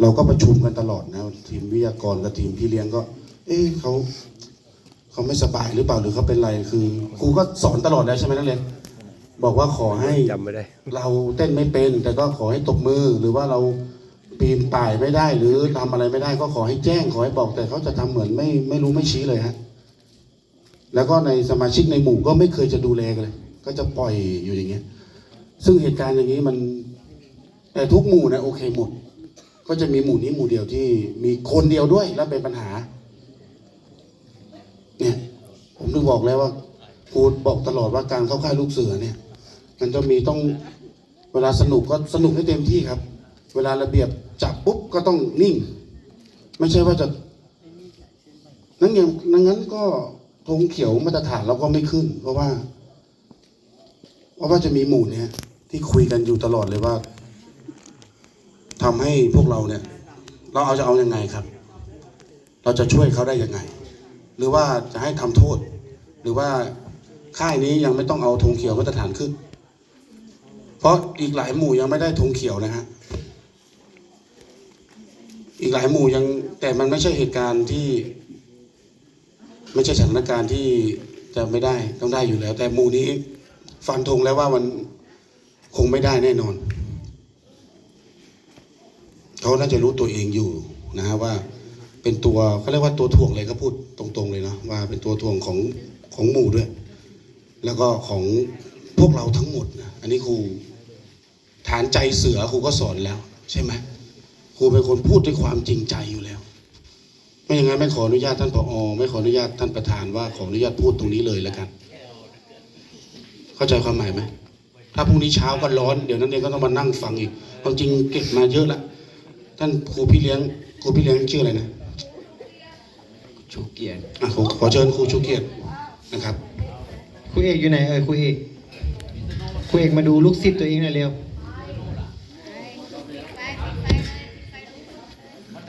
เราก็ประชุมกันตลอดนะทีมวิทยากรกับทีมพี่เลี้ยงก็ เอ๊ะเขาเขาไม่สบายหรือเปล่าหรือเขาเป็นไรคือครูก็สอนตลอดแล้วใช่ไหมนักเรียนบอกว่าขอให้จำไม่ได้ เราเต้นไม่เป็น แต่ก็ขอให้ตบมือหรือว่าเราปีนป่ายไม่ได้ หรือทำอะไรไม่ได้ ก็ขอให้แจ้งขอให้บอกแต่เขาจะทำเหมือนไม่ไม่รู้ไม่ชี้เลยฮะแล้วก็ในสมาชิกในหมู่ก็ไม่เคยจะดูแลกันเลย ก็จะปล่อยอยู่อย่างเงี้ย ซึ่งเหตุการณ์อย่างนี้มันแต่ทุกหมู่นะโอเคหมด ก็จะมีหมู่นี้หมู่เดียวที่มีคนเดียวด้วยแล้วเป็นปัญหา เนี่ย ผมถึงบอกแล้วว่าครูบอกตลอดว่าการเข้าค่ายลูกเสือเนี่ย มันจะมีต้องเวลาสนุกก็สนุกให้เต็มที่ครับ เวลาระเบียบจับปุ๊บก็ต้องนิ่ง ไม่ใช่ว่าจะนั้นอย่างนั้นงั้นก็ธงเขียวมาตรฐานเราก็ไม่ขึ้น เพราะว่า เพราะว่าจะมีหมู่เนี่ยที่คุยกันอยู่ตลอดเลยว่า ทำให้พวกเราเนี่ย เราเอาจะเอาอยังไงครับ เราจะช่วยเขาได้ยังไง หรือว่าจะให้ทำโทษ หรือว่าค่ายนี้ยังไม่ต้องเอาธงเขียวมาตรฐานขึ้น เพราะอีกหลายหมู่ยังไม่ได้ธงเขียวนะฮะอีกหลายหมู่ยังแต่มันไม่ใช่เหตุการณ์ที่ ไม่ใช่สถานการณ์ที่จะไม่ได้ต้องได้อยู่แล้ว แต่หมู่นี้ฟันธงแล้วว่ามันคงไม่ได้แน่นอน เขาน่าจะรู้ตัวเองอยู่นะฮะว่าเป็นตัวเขาเรียกว่าตัวถ่วงเลยก็พูดตรงๆเลยเนาะว่าเป็นตัวถ่วงของของหมู่ด้วย แล้วก็ของพวกเราทั้งหมดนะอันนี้ครูฐานใจเสือครูก็สอนแล้ว ใช่ไหมครูเป็นคนพูดด้วยความจริงใจอยู่แล้ว ไม่อย่างนั้นไม่ขออนุญาตท่านผอไม่ขออนุญาตท่านประธานว่าขออนุญาตพูดตรงนี้เลยแล้วกัน เข้าใจความหมายไหมถ้าพรุ่งนี้เช้าก็ร้อนเดี๋ยวนั้นเองก็ต้องมานั่งฟังอีกความจริงเก็บมาเยอะละ ท่านครูพี่เลี้ยงครูพี่เลี้ยงชื่ออะไรนะชูเกียรติอะขอขอเชิญครูชูเกียรตินะครับครูเอกอยู่ไหนเอ่ยครูเอกครูเอกมาดูลูกศิษย์ตัวเองหน่อยเร็ว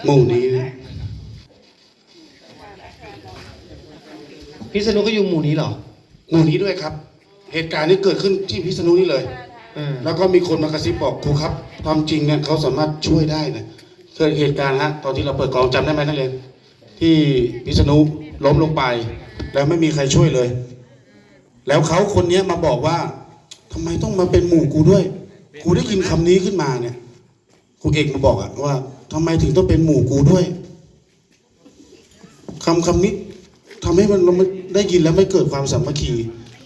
หมู่นี้นะพิษณุก็อยู่หมู่นี้เหรอหมู่นี้ด้วยครับ เหตุการณ์นี้เกิดขึ้นที่พิษณุนี่เลย อ่าแล้วก็มีคนมากระซิบบอกครูครับความจริงเนี่ยเขาสามารถช่วยได้นะเกิดเหตุการณ์ฮะตอนที่เราเปิดกองจำได้ไหมนักเรียนที่พิษณุล้มลงไป แล้วไม่มีใครช่วยเลย แล้วเขาคนเนี้ยมาบอกว่าทำไมต้องมาเป็นหมู่กูด้วยกูได้ยินคำนี้ขึ้นมาเนี่ยครูเอกมาบอกอะว่าทำไมถึงต้องเป็นหมู่กูด้วยคำคำนี้ทำให้มันเราไม่ได้ยินแล้วไม่เกิดความสามัคคี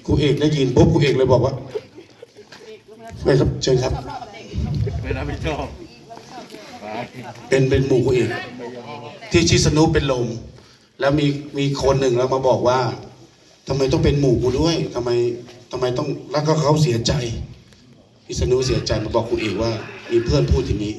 ครูเอกได้ยินปุ๊บครูเอกเลยบอกว่า ไปครับเชิญครับ ไม่รับผิดชอบไปเป็นเป็นหมู่กูเองที่ชิสนุเป็นลม แล้วมีมีคนหนึ่งแล้วมาบอกว่าทำไมต้องเป็นหมู่กูด้วยทำไมทำไมต้องแล้วก็เขาเสียใจชิสนุเสียใจมาบอกกูเองว่า มีเพื่อนพูดอย่างนี้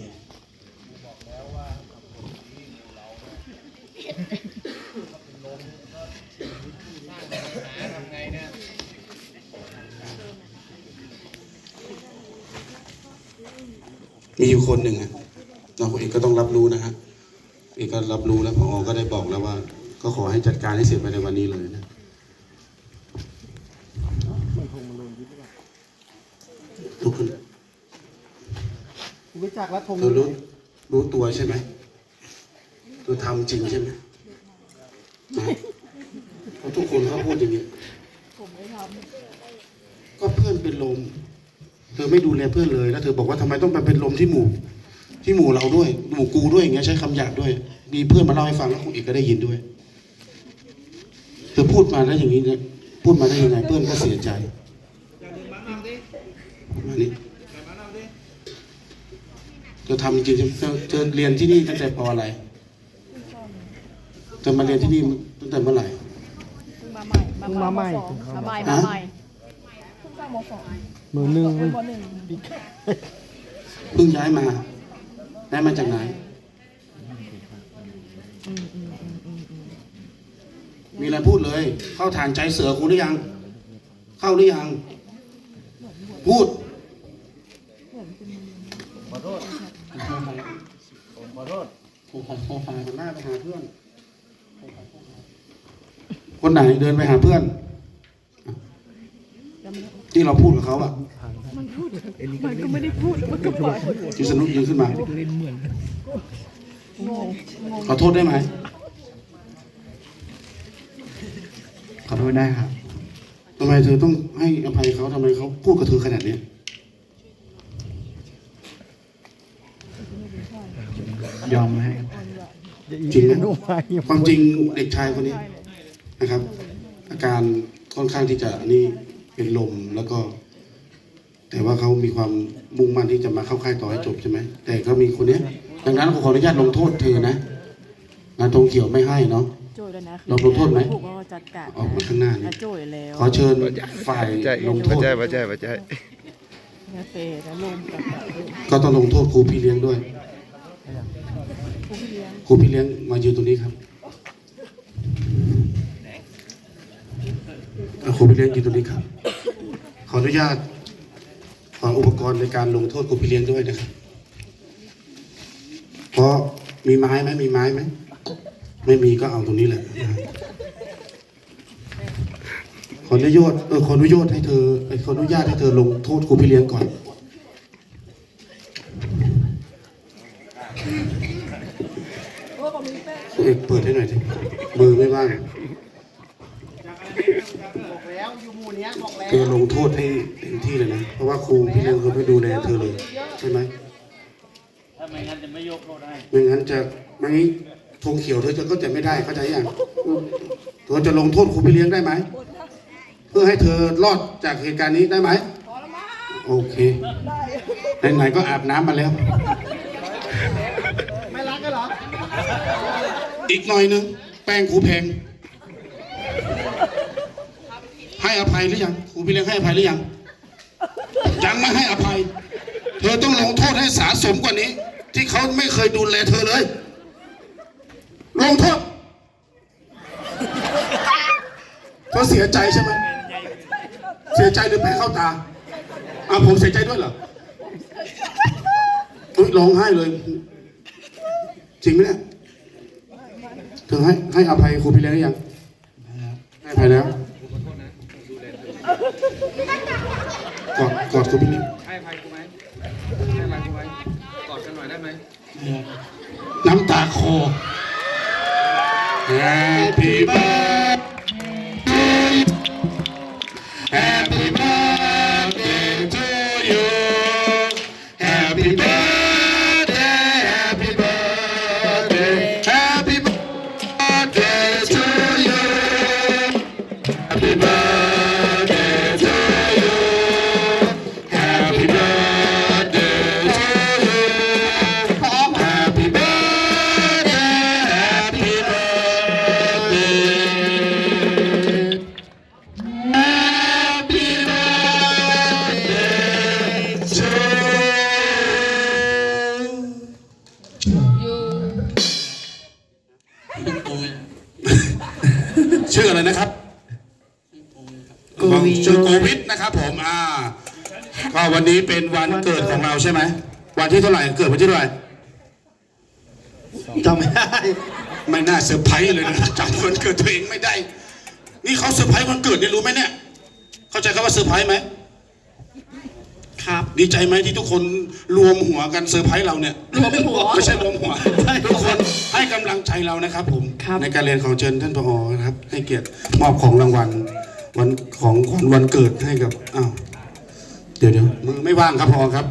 มีอยู่คนหนึ่งอะเราเองก็ต้องรับรู้นะฮะเองก็รับรู้แล้วพอก็ได้บอกแล้วว่า ก็ขอให้จัดการให้เสร็จภายในวันนี้เลยนะลุกขึ้นรู้จักรัฐธงเธอรู้รู้ตัวใช่ไหมเธอทำจริงใช่ไหมนะเพราะทุกคนเขาพูดอย่างนี้ก็เพื่อนเป็นลมเธ อไม่ดูแลเพื่อนเลยแล้วเธอบอกว่าทำไมต้องมาเป็นลมที่หมู่ ที่หมู่เราด้วย หมู่กูด้วยอย่างเงี้ยใช้คำหยาบด้วย มีเพื่อนมาเล่าให้ฟังแล้วครูเอกก็ได้ยินด้วย เธอพูดมาได้อย่างนี้เนี่ยพูดมาได้ยังไงเพื่อนก็เสียใจมานี่เธอทำจริงๆเธอเธอเรียนที่นี่ตั้งแต่ปอะไรเธอมาเรียนที่นี่ตั้งแต่เมื่อไหร่เพิ่งมาใหม่มาใหม่มาใหม่มาใหม่ เพิ่งเข้ามสองมือหนึ่งเป็นมหนึ่งเพิ่งย้ายมาย้ายมาจากไหนมีอะไรพูดเลย เข้าฐานใจเสือกูหรือยัง เข้าหรือยัง พูดขอโทษผมขอโทษกูขอโทรหาคนหน้าไปหาเพื่อน คนไหนเดินไปหาเพื่อน ที่เราพูดกับเขาอะไม่มันก็ไม่ได้พูดมันก็ปล่อยที่สนุกยืนขึ้นมาเล่นเหมือนขอโทษได้ไหมขอโทษได้ครับทำไมเธอต้องให้อภัยเขาทำไมเขาพูดกับเธอขนาดนี้ยอมให้จริงไหมนุ่มไปความจริงเด็กชายคนนี้นะครับ อาการค่อนข้างที่จะนี่ เป็นลมแล้วก็ แต่ว่าเขามีความมุ่งมั่นที่จะมาเข้าค่ายต่อให้จบใช่ไหมแต่เขามีคนเนี้ย ดังนั้นผมขออนุญาตลงโทษเธอนะงานตรงเขียวไม่ให้เนาะ โจ้ยแล้วนะเราลงโทษไหมผูกก็จัดการออกมาข้างหน้านี่ นะโจ้ยแล้วขอเชิญฝ่ายลงโทษปัจจัยปัจจัยนะเฟย์นะลุงกับลุงก็ต้องลงโทษครูพี่เลี้ยงด้วย ผู้เลี้ยงครูพี่เลี้ยงมายืนตรงนี้ครับอะครูพี่เลี้ยงยืนตรงนี้ครับ ขออนุญาตขออุปกรณ์ในการลงโทษครูพี่เลี้ยงด้วยนะครับ เพราะมีไม้ไหมมีไม้ไหม ไม่มีก็เอาตรงนี้แหละขออนุญาตเออขออนุญาตให้เธอขออนุญาตให้เธอลงโทษครูพี่เลี้ยงก่อนเอกเปิดให้หน่อยสิมือไม่ว่างเธอล งโทษให้เต็มที่เลยนะ เพราะว่าครูพี่เลี้ยงเขาไม่ดูแลเธอเลยใช่ไหมถ้าไม่งั้นจะไม่ยกโทษให้ไม่งั้นจะไม่งั้นธงเขียวเธอจะก็จะไม่ได้เข้าใจยังเธอจะลงโทษครูพี่เลี้ยงได้ไหมเพื่อให้เธอรอดจากเหตุการณ์นี้ได้ไหมโอเคไหนๆก็อาบน้ำมาแล้ว ไม่รักกันเหรอ อีกหน่อยหนึงแป้งครูแพง ให้อภัยหรือยังครูพี่เลี้ยงให้อภัยหรือยังยังไม่ให้อภัย เธอต้องลงโทษให้สาสมกว่านี้ ที่เขาไม่เคยดูแลเธอเลย ลงโทษเธอเสียใจใช่ไหมเสียใจหรือแผลเข้าตาอะผมเสียใจด้วยเหรออุ๊ยร้องไห้เลย จริงไหมเนี่ยเธอให้ให้อภัยครูพี่เลี้ยงหรือยังให้อภัยแล้ว กอดกอดครูพี่เลี้ยงให้ภัยกูไหมให้ภัยกูไหมกอดกันหน่อยได้ไหม น้ำตาคอ Happy birthday Happy birthday ชื่ออะไรนะครับโกวิดชื่อโกวิดนะครับผมอ่าก็วันนี้เป็นวันเกิดของเราใช่ไหมวันที่เท่าไหร่เกิดวันที่เท่าไหร่จำไม่ได้ไม่น่าเซอร์ไพรส์เลยนะจำวันเกิดตัวเองไม่ได้ นี่เขาเซอร์ไพรส์วันเกิดเนี่ยรู้ไหมเนี่ย เข้าใจคำว่าเซอร์ไพรส์ไหม ครับดีใจไหมที่ทุกคนรวมหัวกันเซอร์ไพรส์เราเนี่ยรวมหัวไม่ใช่รวมหัวทุกคนให้กำลังใจเรานะครับผมครับ ในการเรียนของเชิญท่านผอนะครับ ให้เกียรติมอบของรางวัลวันของขวัญวันเกิดให้กับอ้าวเดี๋ยวเดี๋ยวมือไม่ว่างครับพอครับ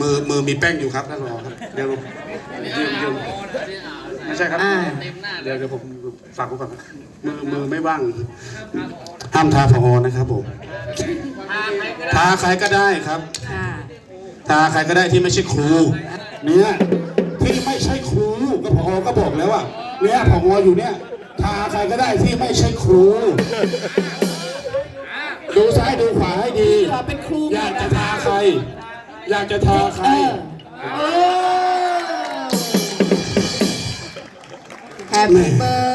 มือมือมีแป้งอยู่ครับท่านผอครับเดี๋ยวยืมยืมไม่ใช่ครับเดี๋ยวเดี๋ยวผมฝากไว้ก่อนนะมือมือไม่ว่าง ห้ามทาพอนะครับผมทาใครก็ได้ครับ ค่ะทาใครก็ได้ที่ไม่ใช่ครู เนี่ยที่ไม่ใช่ครูก็พอก็บอกแล้วว่าเนี่ยพออยู่เนี่ยทาใครก็ได้ที่ไม่ใช่ครู ดูซ้ายดูขวาให้ดีเราเป็นครูอยากจะทาใคร อยากจะทาใคร Happy birthday